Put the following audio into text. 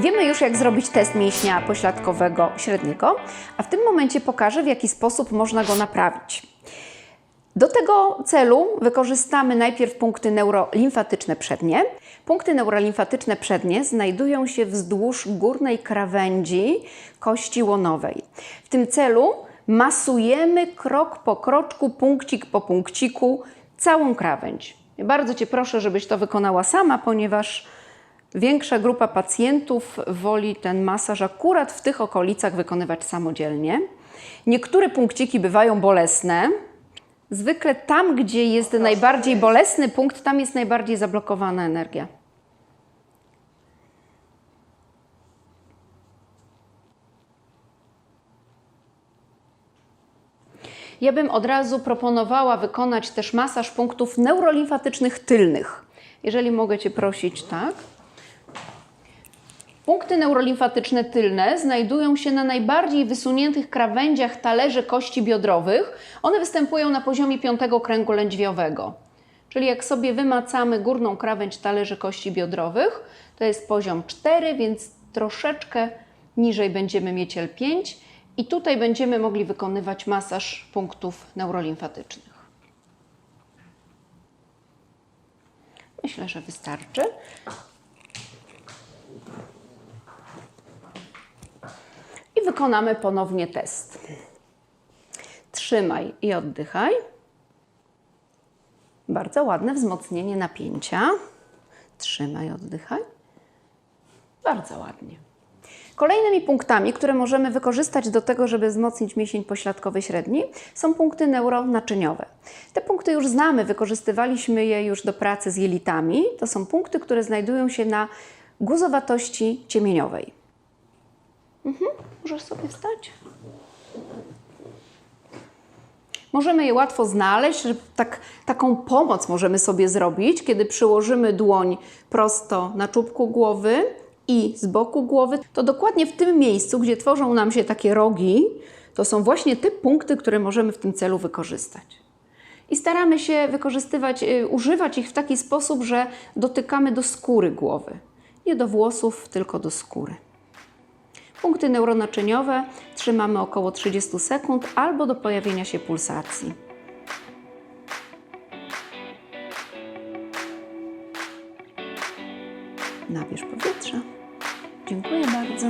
Wiemy już, jak zrobić test mięśnia pośladkowego średniego, a w tym momencie pokażę, w jaki sposób można go naprawić. Do tego celu wykorzystamy najpierw punkty neurolimfatyczne przednie. Punkty neurolimfatyczne przednie znajdują się wzdłuż górnej krawędzi kości łonowej. W tym celu masujemy krok po kroczku, punkcik po punkciku całą krawędź. Bardzo Cię proszę, żebyś to wykonała sama, ponieważ większa grupa pacjentów woli ten masaż akurat w tych okolicach wykonywać samodzielnie. Niektóre punkciki bywają bolesne, Zwykle tam, gdzie jest najbardziej bolesny punkt, tam jest najbardziej zablokowana energia. Ja bym od razu proponowała wykonać też masaż punktów neurolimfatycznych tylnych. Jeżeli mogę Cię prosić, tak? Punkty neurolimfatyczne tylne znajdują się na najbardziej wysuniętych krawędziach talerzy kości biodrowych. One występują na poziomie piątego kręgu lędźwiowego. Czyli jak sobie wymacamy górną krawędź talerzy kości biodrowych, to jest poziom 4, więc troszeczkę niżej będziemy mieć L5 i tutaj będziemy mogli wykonywać masaż punktów neurolimfatycznych. Myślę, że wystarczy. Wykonamy ponownie test. Trzymaj i oddychaj. Bardzo ładne wzmocnienie napięcia. Trzymaj, oddychaj. Bardzo ładnie. Kolejnymi punktami, które możemy wykorzystać do tego, żeby wzmocnić mięsień pośladkowy średni, są punkty neuronaczyniowe. Te punkty już znamy, wykorzystywaliśmy je już do pracy z jelitami. To są punkty, które znajdują się na guzowatości ciemieniowej. Mhm. Możesz sobie wstać. Możemy je łatwo znaleźć, tak, taką pomoc możemy sobie zrobić, kiedy przyłożymy dłoń prosto na czubku głowy i z boku głowy. To dokładnie w tym miejscu, gdzie tworzą nam się takie rogi, to są właśnie te punkty, które możemy w tym celu wykorzystać. I staramy się wykorzystywać, y, używać ich w taki sposób, że dotykamy do skóry głowy. Nie do włosów, tylko do skóry. Punkty neuronaczyniowe trzymamy około 30 sekund albo do pojawienia się pulsacji. Nabierz powietrza. Dziękuję bardzo.